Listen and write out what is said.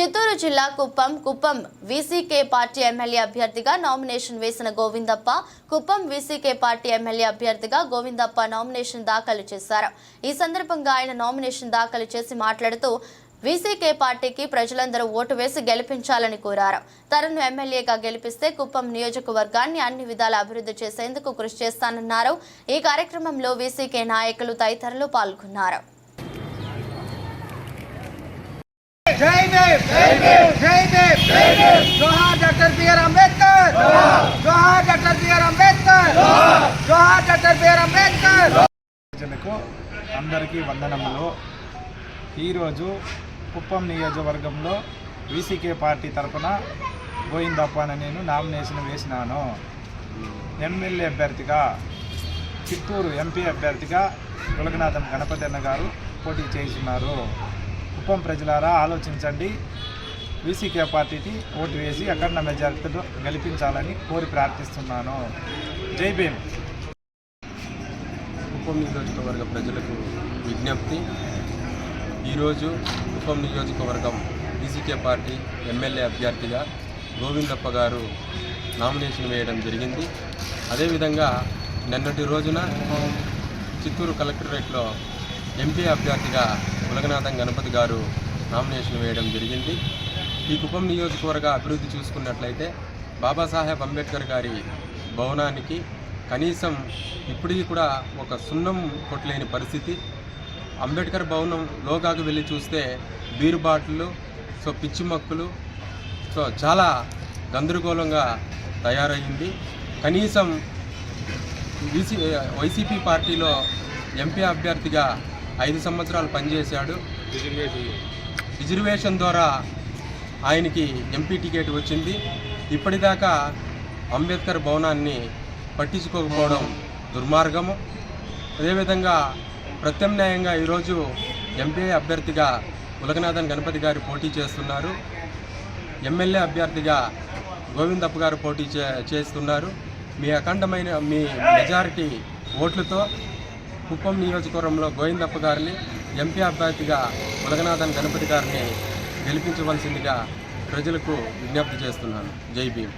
చిత్తూరు జిల్లా Kuppam Kuppam VCK party MLA అభ్యర్థిగా nomination వేసిన Govindappa Kuppam VCK party MLA అభ్యర్థిగా గోవిందప్ప నామినేషన్ దాఖలు చేశారు. ఈ సందర్భంగా ఆయన నామినేషన్ దాఖలు చేసి మాట్లాడుతూ వీసీకే పార్టీకి ప్రజలందరూ ఓటు వేసి గెలిపించాలని కోరారు. తనను ఎమ్మెల్యేగా గెలిపిస్తే కుప్పం నియోజకవర్గాన్ని అన్ని విధాల అభివృద్ధి చేసేందుకు కృషి చేస్తానన్నారు. ఈ కార్యక్రమంలో వీసీకే నాయకులు తదితరులు పాల్గొన్నారు. జై భీమ్ జై భీమ్ జై భీమ్ జై భీమ్ జోహార్ డాక్టర్ బిఆర్ అంబేద్కర్ జోహార్ డాక్టర్ బిఆర్ అంబేద్కర్ జోహార్ డాక్టర్ బిఆర్ అంబేద్కర్ ప్రజలకు అందరికీ వందనములు. ఈరోజు కుప్పం నియోజకవర్గంలో వీసీకే పార్టీ తరఫున గోయిందప్పని నేను నామినేషన్ వేసినాను. ఎమ్మెల్యే అభ్యర్థిగా చిత్తూరు ఎంపీ అభ్యర్థిగా ఉలగనాథం గణపతి అన్న గారు పోటీ చేస్తున్నారు కుప్పం ప్రజలారా ఆలోచించండి. వీసీకే పార్టీకి ఓటు వేసి అఖండ మెజార్టీతో గెలిపించాలని కోరి ప్రార్థిస్తున్నాను. జై భీమ్. కుప్పం నియోజకవర్గ ప్రజలకు విజ్ఞప్తి. ఈరోజు కుప్పం నియోజకవర్గం బీసీకే పార్టీ ఎమ్మెల్యే అభ్యర్థిగా గోవిందప్ప గారు నామినేషన్ వేయడం జరిగింది. అదేవిధంగా నిన్నటి రోజున చిత్తూరు కలెక్టరేట్లో ఎంపీ అభ్యర్థిగా ఉలగనాథం గణపతి గారు నామినేషన్ వేయడం జరిగింది. ఈ కుప్పం నియోజకవర్గ అభివృద్ధి చూసుకున్నట్లయితే బాబాసాహెబ్ అంబేద్కర్ గారి భవనానికి కనీసం ఇప్పటికీ కూడా ఒక సున్నం కొట్టలేని పరిస్థితి. అంబేద్కర్ భవనం లోగాకు వెళ్ళి చూస్తే బీరు బాటిళ్ళు సో పిచ్చి మక్కులు సో చాలా గందరగోళంగా తయారయ్యింది కనీసం వైసీపీ పార్టీలో ఎంపీ అభ్యర్థిగా ఐదు సంవత్సరాలు పనిచేశాడు. రిజర్వేషన్ ద్వారా ఆయనకి ఎంపీ టికెట్ వచ్చింది. ఇప్పటిదాకా అంబేద్కర్ భవనాన్ని పట్టించుకోకపోవడం దుర్మార్గము. అదేవిధంగా ప్రత్యామ్నాయంగా ఈరోజు ఎంపీ అభ్యర్థిగా ఉలగనాథన్ గణపతి గారు పోటీ చేస్తున్నారు. ఎమ్మెల్యే అభ్యర్థిగా గోవిందప్ప గారు పోటీ చే చేస్తున్నారు. మీ అఖండమైన మీ మెజారిటీ ఓట్లతో కుప్పం నియోజకవర్గంలో గోవిందప్ప గారిని ఎంపీ అభ్యర్థిగా మలగనాథన్ గణపతి గారిని గెలిపించవలసిందిగా ప్రజలకు విజ్ఞప్తి చేస్తున్నాను. జై భీమ్.